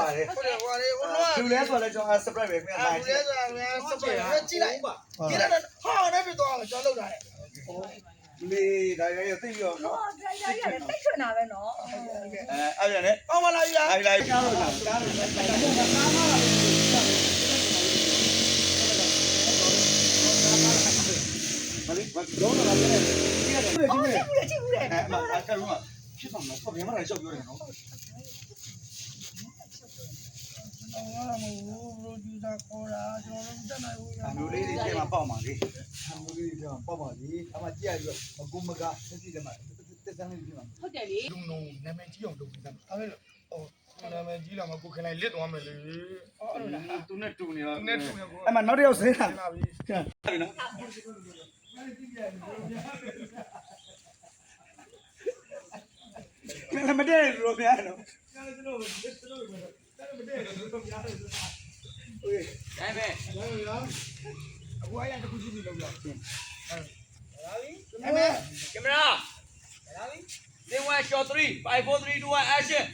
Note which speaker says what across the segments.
Speaker 1: ပါတယ်
Speaker 2: ဟုတ်တယ်ဟိုလေဟိုတော့
Speaker 1: လူလဲဆိုတော့ကျွန်တော် surprise ပဲခင်ဗျာ
Speaker 2: အဲ့ဒါဆိုရင်စပယ်ကြည့်လိုက်ကြည့်လိုက်ဟာနဲ့ပြတော့ကျွန်တော်လောက်တာလေ
Speaker 1: လေဒါရရသိပြီးတော့
Speaker 3: ဟောဒရိုင်ယာကြီးကတိတ်ထွင်တာပဲနော်
Speaker 1: အဲအဲ့ရနဲ့
Speaker 2: အော်မလာရ
Speaker 1: အဲ့လိုက်ကားလို့လားကားလို့မလေးဘာတော့လာလဲဒီကနေ့ဒီ
Speaker 3: ဟော
Speaker 1: နေ့
Speaker 3: ကြည့်ဘူးလေကြည့်ဘူးလေ
Speaker 1: အဲအမအကရုံးကဖြစ်ဆောင်တော့ပြန်မလာရှောက်ပြောတယ်နော်
Speaker 2: အော်မဟုတ်ဘူးဘရိုဂျူဆာခေါ်တာကျွန်တော်တို့တက်နိုင်ဘူး
Speaker 1: အမျိုးလေးတွေပြန်မပေါက်ပါလေ
Speaker 4: အမျိုးလေးပြောပေါ့ပါလေအမကြည့်ရပြီးတော့ကိုမကတက်ကြည့်တယ်မှာတက်တန်းလေးပြမှာ
Speaker 3: ဟုတ်တယ်လေ
Speaker 2: လူနုံနာမည်ကြီးအောင်လုပ်ပြီးသားအဲ့လိုဟိုနာမည်ကြီးလာမှကိုခင်လိုက်လစ်သွားမယ်လေအော်အဲ့လိုလား
Speaker 1: သူနဲ့တူနေတော့
Speaker 2: သူနဲ့တူနေကို
Speaker 1: အမနောက်တစ်ယောက်ဆင်းတာ
Speaker 2: လာပြီ
Speaker 1: ပြီနော်ကဲမတည့်လို့များနော်
Speaker 2: အခုအရင်တစ်ခုကြည့်ပြီးလုပ်ရအောင်
Speaker 5: ကင်မရာကင်မရာသင်ဝါ shot 3 5 4 3 2 1 action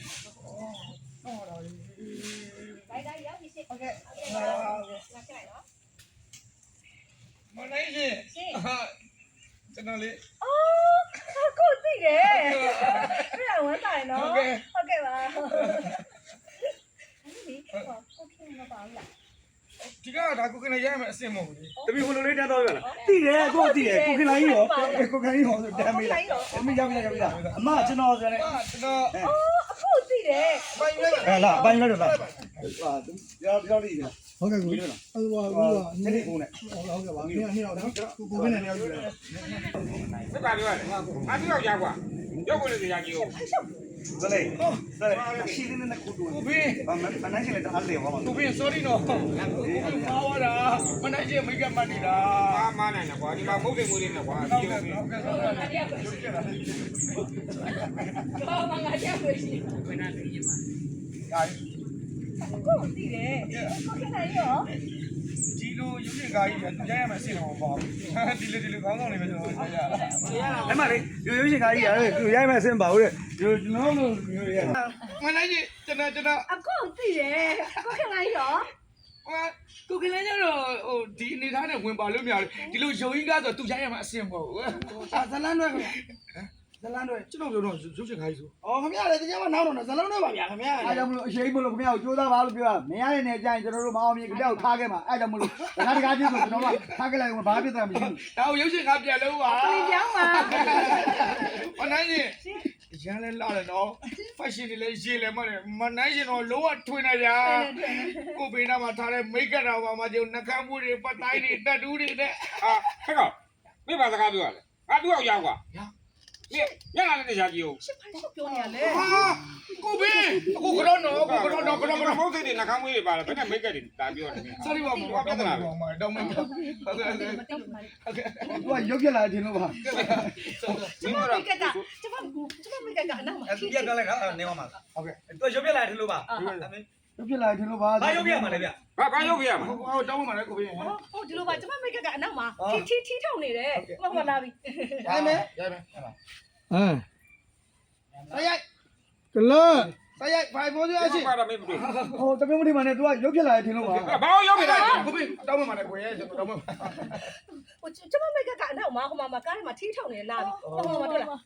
Speaker 3: ဒိုင်ဒိုင်ရောက်ပြီရှင်း
Speaker 2: โอเค
Speaker 3: ဟုတ်ကဲ့လာကြနော်
Speaker 2: မနိုင်ရှင်ဟာကျွန်တော်လေး
Speaker 3: အော်ကိုသိတယ်ပြရဝမ်းတိုင်နော်ဟုတ်ကဲ့ပါဒီဟောโ ဟုတ်ကဲ့မပါဘူးလား
Speaker 2: ဒီကဒါကိုကလည်းရရမယ်အစင်မဟုတ်ဘူးလေ
Speaker 1: တပီဟိုလိုလေးတန်းသွားပြလားတိတယ်ကိုတိတယ်ကိုကလည်းကြီးရောကိုကလည်းကြီးရောဆိုတန်းမေးလားအမေရောက်ပြီရောက်ပြီလားအမကျွန်တော်ဆိုရ
Speaker 2: င်အာကျွန်တော်
Speaker 3: အခုတိတယ်
Speaker 2: ဘိုင်းလိုက်
Speaker 1: ဟဲ့လားဘိုင်းလိုက်တော့လားဟာဒီတော့ဒီတော့လေး
Speaker 4: ဟုတ်ကဲ့ကိုအဲ့
Speaker 1: ဟို
Speaker 4: ဟို
Speaker 1: နေ့နေ့ကိုနဲ့ဟုတ်ကဲ့
Speaker 4: ဟုတ်ကဲ့ပါနေ့နေ့တော့နော်ကိုကိုကနေရောက်ပြီလား
Speaker 5: စက်တာပြောရတယ်ငါပြောရကွာရောက်ကိုလည်းကြာကြီးဟု
Speaker 1: တ် လေးဇလေးရှိနေနေကိုတူ
Speaker 2: ကိုဘင်း
Speaker 1: ဘာမမနိုင်ချင်တဲ့အားလေးဟောမှာ
Speaker 2: ကိုဘင်း sorry နော်ကိုဘင်းမာဝတာမနိုင်ရှင်မိကမတ်နေတာ
Speaker 5: အာမနိုင်တယ်ကွာဒီမှာမုတ်တိမ်မွေးနေတယ်ကွာ
Speaker 2: ဟုတ်
Speaker 5: ဒီ
Speaker 2: ကဲ့
Speaker 5: လို
Speaker 2: ဟုတ်ကဲ့ဟုတ်ကဲ့
Speaker 3: ဘာမှငါကြောက်လို့ရှိ
Speaker 2: ဒါ
Speaker 3: အခုသိတယ်ကိုခဏရော
Speaker 2: ဒီ လိုရုပ်ရှင်ကားကြီးကသူရရမယ်အစင်မပေါ့ဒီလိုဒီလိုကောင်းကောင်းလေးပဲကျွန်တော်ရရ
Speaker 1: အဲ့မလေးရိုးရိုးရှင်ကားကြီးရတယ်သူရိုက်မဲ့အဆင်ပါဘူးတဲ့ရိုးလုံးလုံးမျိုးရ
Speaker 2: မနိုင်ရှင်ကျွန်တော်ကျွန်တော်
Speaker 3: အခုသိတယ်ကိုခဏရော
Speaker 2: ဟိုကိုကလေးကျတော့ဟိုဒီအနေထားနဲ့ဝင်ပါလို့မရဘူးဒီလိုရုံကြီးကားဆိုသူရရမယ်အစင်မဟုတ်ဘူးအာဇလန်းတွေ ဇလန်းတွေကျွန်တော်ပြောတော့ရုပ်ရှင်ကားကြီးဆို
Speaker 6: อ๋อခင်ဗျားလည်းတရားမနောက်တော့ဇလုံးနဲ့ပါဗျာခင်ဗျား
Speaker 1: အားကြောင့်မလို့အရှိန်မလို့ခင်ဗျားကိုကြိုးစားပါလို့ပြောတာမရတဲ့နေကြရင်ကျွန်တော်တို့မအောင်မြင်ခင်ဗျားကိုထားခဲ့မှာအားကြောင့်မလို့တခါတခါချင်းဆိုကျွန်တော်ကထားခဲ့လိုက်ဘာဖြစ်တာမရှိဘူး
Speaker 2: ဒါကိုရုပ်ရှင်ကားပြန်လို့ပါ
Speaker 3: ပြင်ပြောင်းပါ
Speaker 2: မနိုင်ရှင်ရန်လဲလာတယ်နော် fashion တွေလည်းရေးလဲမတယ်မနိုင်ရှင်တော့လုံးဝထွင်နေကြကိုဘေးနားမှာထားတဲ့ make up တော့ပါမှကျုံနှကမ်းမှုတွေပတ်တိုင်းတွေတက်တူးတွေနဲ့
Speaker 5: အာဟဲ့ကောင်မင်းဘာစကားပြောရလဲငါတူရောက်ရောက်ကွာ မင်းညလာတဲ့ကြာကြီးကို
Speaker 3: ရှစ်ဖိုင်ရှစ်ပြောနေရလေ
Speaker 2: ဟာကိုဘေးကိုကတော့နော်ကိုကတော့နော်ကတော့နော်
Speaker 5: မုတ်တိမ်တွေနှကမ်းမွေးတွေပါလားဘယ်နဲ့မိတ်ကတွေတာပြောတယ်
Speaker 2: sorry ပါဘာပြဿနာပါမတော့မဟုတ်ဟုတ်ကဲ့ဟုတ်ကဲ့
Speaker 3: မတောက်ပါဘူး
Speaker 1: သူကရုပ်ပြလာခြင်းလို့ပါ
Speaker 3: ကျမမိကကကျမကျမမိကကအနောက်မှာ
Speaker 1: အဲ့သူပြပြလိုက်တာနေမှာ
Speaker 2: ဟုတ်ကဲ့
Speaker 1: သူရုပ်ပြလာခြင်းလို့ပါ ရုပ်ပြလာခြင်းလို့ပါဘာရုပ်ပြမှာလဲဗျ
Speaker 5: ဘာဘာရောက်ပြရမှာ
Speaker 2: ဟိုတောင်းမှလည်းကိုဘေး
Speaker 3: ဟောဟိုဒီလိုပါကျမမိကကအနောက်မှာထီထီထီထောင်နေတယ်မမလာပြီ
Speaker 2: ရမယ်ရမယ်
Speaker 4: ဟမ်
Speaker 6: ဆရိုက်က
Speaker 4: လတ်
Speaker 6: ဆရိုက်5 4 0ရှိ
Speaker 5: ဘာတော့မင်းမတွေ့
Speaker 1: ဟိုတပြုံးမထိမှနဲ့သူကရုပ်ပြလာခြင်းလို့ပါ
Speaker 5: ဘာရောက်ပြတာ
Speaker 2: ကိုဘေးတောင်းမှလည်းကိုရဲကျွန်တော်တောင်းမှ
Speaker 3: ဟိုကျမမိကကအနောက်မှာဟိုမှာကားထဲမှာထီထောင်နေလာပြီဟိုမှာတွေ့လား
Speaker 2: ဟာ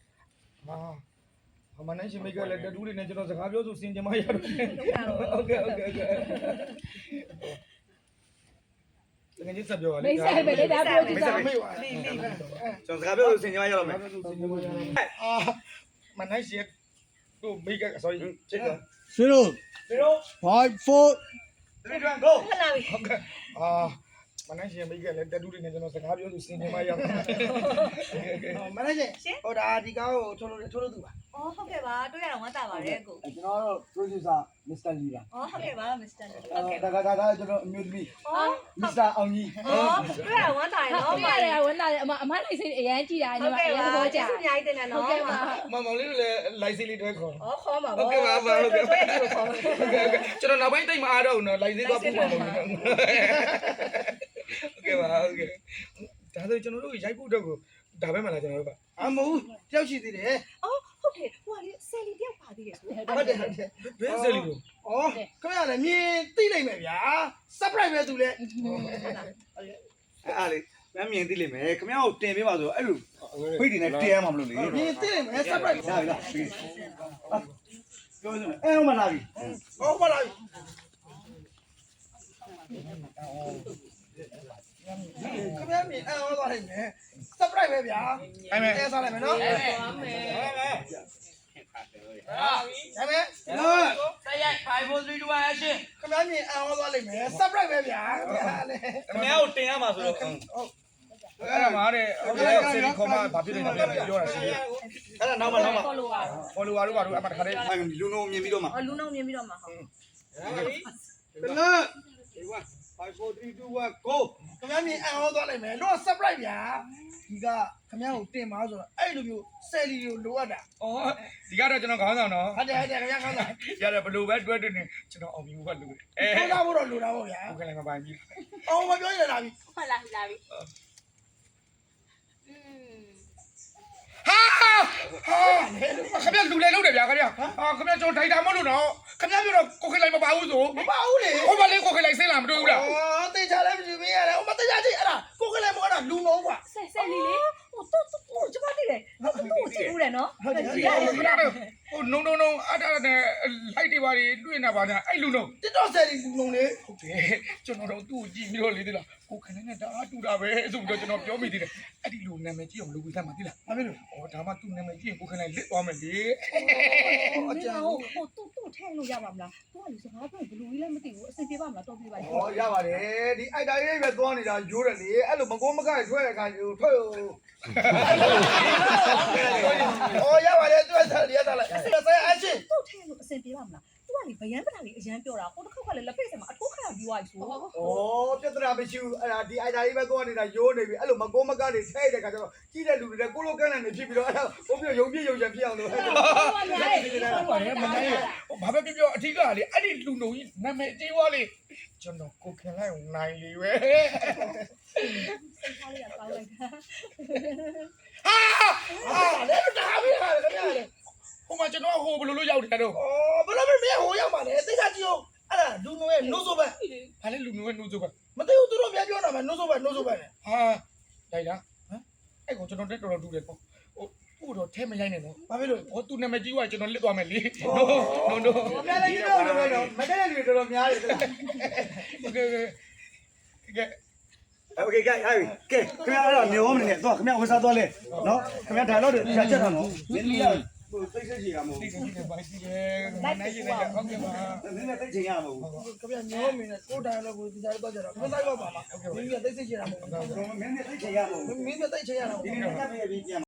Speaker 2: အ မနိုင်ရှင်မိတ်ကလည်းတူးတွေနဲ့ကျွန်တော်စကားပြောဆိုစင်ကြမရတော့ဟုတ်ကဲ့ဟုတ်ကဲ့ဟုတ်ကဲ့တကယ်ကြီးစပြောရလေ
Speaker 3: မိတ်ဆက်ပဲလေဒါပြောကြည့်
Speaker 2: မိတ်
Speaker 3: စ
Speaker 2: ဆက်
Speaker 3: မ်း
Speaker 2: မေးပါလီလီပဲ
Speaker 1: ကျွန်တော်စကားပြောလို့ဆင်ကြရတော့မယ်
Speaker 2: အာမနိုင်ရှင်တို့မိတ်က sorry ချစ်တော့
Speaker 4: 0
Speaker 1: 0
Speaker 4: 5 4
Speaker 1: 3 2 go
Speaker 3: ခလာပြီ
Speaker 2: ဟုတ်ကဲ့အာ မနိုင်ရှင်မိတ်ကလည်းတူးတွေနဲ့ကျွန်တော်စကားပြောဆိုစင်ကြမရတော့
Speaker 6: မန်နေဂျာဟိုဒါဒီကားကိုထိုးလို့ထိုးလို့သူပါ
Speaker 3: အော်ဟုတ်ကဲ့ပါတွေ့ရတော့ဝမ်းသာပါတယ်ကို
Speaker 1: ကျွန်တော်တို့ producer Mr. Lee ပါ
Speaker 3: အော်ဟုတ်ကဲ့ပါမစ္စတာဟုတ်ကဲ့
Speaker 1: ဒါကဒါကကျွန်တော်အမျိုးသမီး
Speaker 3: အော်
Speaker 1: Mr. အောင်ကြီး
Speaker 3: အော်တွေ့ရဝမ်းသာရနော်
Speaker 7: ဟုတ်ရတယ်ဝန်တာအမအမလိုက်စိတ်အရန်ကြည့်တာ
Speaker 3: ဟု
Speaker 7: ညီ
Speaker 3: တ်
Speaker 7: မ
Speaker 3: ကဲ့
Speaker 7: အရ
Speaker 3: ပါ
Speaker 7: န်သဘောကျ
Speaker 3: ကျေးဇူးအများကြီးတင်တယ်နော်
Speaker 7: ဟုတ်ကဲ့ပါ
Speaker 2: မမောင်လေးတို့လည်း license လေးတွဲခေါ်
Speaker 3: အော်ခေါ်ပါဗော
Speaker 2: ဟုတ်ကဲ့ပါပါဟုတ်ကဲ့
Speaker 3: တွေ့ရခေါ်ပါ
Speaker 2: ကျွန်တော်နောက်ပိုင်းတိတ်မအားတော့ဘူးနော် license သွားပို့မှာမဟု တ်ဘူးဟုတ်ကဲ့ပါဟုတ်ကဲ့ဒါဆိုကျွန်တော်တို့ရိုက်ဖို့တော့ကိုဒါပဲမလားကျွန်တော်တို့က
Speaker 6: အမဟုတ်တယောက်ရှိသေးတယ်
Speaker 3: အော်ဟဟုတ်တယ်ဟိုကလေဆယ်လီတယောက်ပါသေးတယ်ဆို
Speaker 6: ဟုတ်တယ်ဟုတ်တယ်
Speaker 5: ဘယ်ဆယ်လီကို
Speaker 6: ဩခင်ဗျာလည်းမြင်သိနိုင်မယ်ဗျာ surprise ပဲသူလဲ
Speaker 1: အဲ့အားလေမမြင်သိလိမ့်မယ်ခင်ဗျားကိုတင်ပေးပါဆိုအဲ့လိုဖိတ်တင်နဲ့တင်ရမှာမလို့လေ
Speaker 6: မြင်သိနိုင်မယ် surprise
Speaker 1: ရပြီလားပြီးပြောစမ်းအဲ့ဟိုမှာလာပြီ
Speaker 6: ဟုတ်ပါလား ခင်ဗျာမြင်အော်သွားနိုင်မယ် surprise ပဲဗျာ
Speaker 2: အဲ့မဲ့
Speaker 6: အဲစားလိုက်မယ်နော်
Speaker 5: အဲ့မဲ့
Speaker 6: ဒါမယ်
Speaker 1: ဟုတ်
Speaker 5: ဆက်ရိုက်5 4 3 2 1 action
Speaker 6: ခင်ဗျာမြင်အော်သွားနိုင်မယ် surprise ပဲဗျာခင်ဗျာလေ
Speaker 5: ခင်ဗျားကိုတင်ရမှာဆိုတော့
Speaker 2: အဲ့ဒါမှတဲ့ဟုတ်ကဲ့ဆယ်လီခေါ်မှဘာဖြစ်နေလဲပြောတာရှိတယ်
Speaker 1: အဲ့ဒါနောက်မှနောက်မှ
Speaker 3: follow ပါ
Speaker 2: follower တို့ဘာတို့အမှတခါတည်း
Speaker 1: အဲ့လူနုံမြင်ပြီးတော့မှ
Speaker 3: အော်လူနှုံမြင်ပြီးတော့မှာဟုတ်
Speaker 1: တလား 5 4 3 2 1 go
Speaker 6: ခင်ဗျာမြင်အော်သွားနိုင်မယ်တော့ surprise ဗျာဒီကခင်ဗျာကိုတင်ပါဆိုတော့အဲ့လိုမျိုးဆယ်လီကိုလိုအပ်တာ
Speaker 2: ဩဒီကတော့ကျွန်တော်ခေါင်းဆောင်တော့
Speaker 6: ဟုတ်တယ်ဟုတ်တယ်ခင်ဗျာကောင်းတာ
Speaker 2: ရတယ်ဘလို့ပဲတွဲတွဲနေကျွန်တော်အောင်မြင်ဖို့ကလူတယ်အဲ
Speaker 6: ခေါင်းသားဖို့တော့လိုတာပေါ့ဗျာ
Speaker 2: ဟုတ်ကဲ့လည်းမပိုင်ကြီး
Speaker 6: အောင်မပြောရတာပြီ
Speaker 3: ဟုတ်လားလာပြီ
Speaker 2: ဟာဟာခင်ဗျလူလေလုံးတယ်ဗျာခင်ဗျဟာခင်ဗျကျွန်တော်ဒိုက်တာမဟုတ်လို့တော့ ခင်ဗျပြောတော့ကိုခေလိုက်မပါဘူးဆို
Speaker 6: မပါဘူးလေ
Speaker 2: ဟိုမလေးကိုခေလိုက်စိတ်လာမတွေ့ဘူးလား
Speaker 6: အော်တေချာလည်းမကြည့်မရလေဟိုမတေချာကြည့်အဲ့ဒါကိုကလည်းမဟုတ်တာလူလုံးကွာ
Speaker 3: ဆယ်ဆယ်လီလေဟိုတော့တော့ကျမသိတယ်သူ့ကိုကြည့်ဦးတယ်နော်ဟုတ်တယ်ကြည့်ရတယ်ကြည့်ရတယ်
Speaker 2: ဟိုနုံနုံနုံအတားနဲ့လိုက်တွေပါတွေတွေ့နေတာပါညာအဲ့လူနုံ
Speaker 6: တစ်တော့ဆယ်လီလူလုံးလေ
Speaker 2: ဟုတ်တယ်ကျွန်တော်တို့သူ့ကိုကြည့်ပြီးတော့လေဒီလားကိုခနဲ့နဲ့တအားတူတာပဲဆိုပြီးတော့ကျွန်တော်ပြောမိသေးတယ်အဲ့ဒီလူနာမည်ကြည့်အောင်လုပ်ပြီးသားမှာသိလား
Speaker 6: ဘာဖြစ်လို့
Speaker 2: ဩဒါမှသူ့နာမည်ကြည့်ရင်ကိုခနဲ့လစ်သွားမယ်လေ
Speaker 6: အကြံ
Speaker 3: ဟိုဟိုသူ့ သူ့ထဲလို့ရပါမလားသူကလေစကားပြောဘလူကြီးလည်းမသိဘူးအဆင်ပြေပါမလားတော့ပြပါ
Speaker 1: ဟောရပါတယ်ဒီအိုက်တာရေးပဲသွားနေတာရိုးတယ်လေအဲ့လိုမကိုမကထွဲတဲ့ခါကျထွက်ရော
Speaker 6: အော်ရပါတယ်သူကဆယ်လီရတာလိုက်ဆယ်အချင်း
Speaker 3: သူ့ထဲလို့အဆင်ပြေပါမလားသူက လေဗယန်းပတာလေးအရန်ပြောတာဟိုတစ်ခေါက်ကလည်းလက်ဖိတ်စမှာအထိုးခါပြီးသွားပြီဆို
Speaker 1: ဩပြဿနာမရှိဘူးအဲ့ဒါဒီအိုက်တာရေးပဲသွားနေတာရိုးနေပြီအဲ့လိုမကိုမကတွေထဲတဲ့ခါကျတော့ကြီးတဲ့လူတွေလည်းကိုလိုကန်းနဲ့ဖြစ်ပြီးတော့အဲ့ဒါဘုံပြရုံပြရုံချင်ဖြစ်အောင်လို့အဲ့လို
Speaker 3: ဟုတ်ပါများတယ်
Speaker 2: ဟုတ်ပါတယ်မနိုင်ဟိုဘာပဲပြောပြောအထီးကလေအဲ့ဒီလူနုံကြီးနာမည်ကြေးွားလေကျွန်တော်ကိုခင်လိုက်နိုင်လေပဲ
Speaker 3: ခါလေးကပေါက်လိုက်တာ
Speaker 2: ဟာ
Speaker 6: အာလေတာပြီဟာခင်ဗျာလေ
Speaker 2: ဟိုမှာကျွန်တော်ဟိုဘယ်လိုလုပ်ရောက်တယ်တော့
Speaker 6: အော်ဘယ်လို မင်းဟိုရောက်ပါလဲတေချာကြည့်အောင်အဲ့ဒါလူလုံးရဲ့နှုတ်ဆိုပဲ
Speaker 2: ဘာလဲလူနုံရဲ့နှုတ်စုပ်က
Speaker 6: မသိဘူးသူတို့များပြောတာမယ်နှုတ်ဆိုပဲနှုတ်ဆိုပဲလေ
Speaker 2: ဟာလိုက်လားဟမ်အဲ့ကောင်ကျွန်တော်တက်တော်တော်တူတယ်ပေါ့ဟိုသူ့တော့ထဲမရိုက်နဲ့နော်
Speaker 6: ဘာဖြစ်လို့
Speaker 2: ဟောသူနာမည်ကြီးွားကျွန်တော်လစ်သွားမယ်လေ no no no
Speaker 1: အများကြီးတော့တော့တော့မတဲ့လူတွေတော်တော်များတယ်လား
Speaker 2: โอเคโอเค
Speaker 1: โอเคကဲဟာကဲခင်ဗျားအဲ့တော့နေဝမနေနဲ့တော့ခင်ဗျားဝစားသွားလဲနော်ခင်ဗျား dialogue တွေဖြတ်ချက်တော့နော်နင်းလေး ဟိုသိစိတ်ကြီးရမို့
Speaker 2: ဒီကိစ္စဘာရှိလဲနိုင်ရင်လည်းဟုတ်ကဲ့ပါ
Speaker 1: နင်းနဲ့သိချင်ရမှာဘူး
Speaker 6: ခင်ဗျာညောမင်းနဲ့ကိုတိုင်တော့ကိုဒီစားတော့ကြတော့မင်းလိုက်ပါပါမင်းကသိစိတ်ချင်တာမဟုတ်
Speaker 1: မင်းနဲ့သိချင်ရမှာဘူး
Speaker 6: ဘူးမင်းကသိချင်ရတာ
Speaker 1: ဒီနေ့ကပ်ပြီးပြန်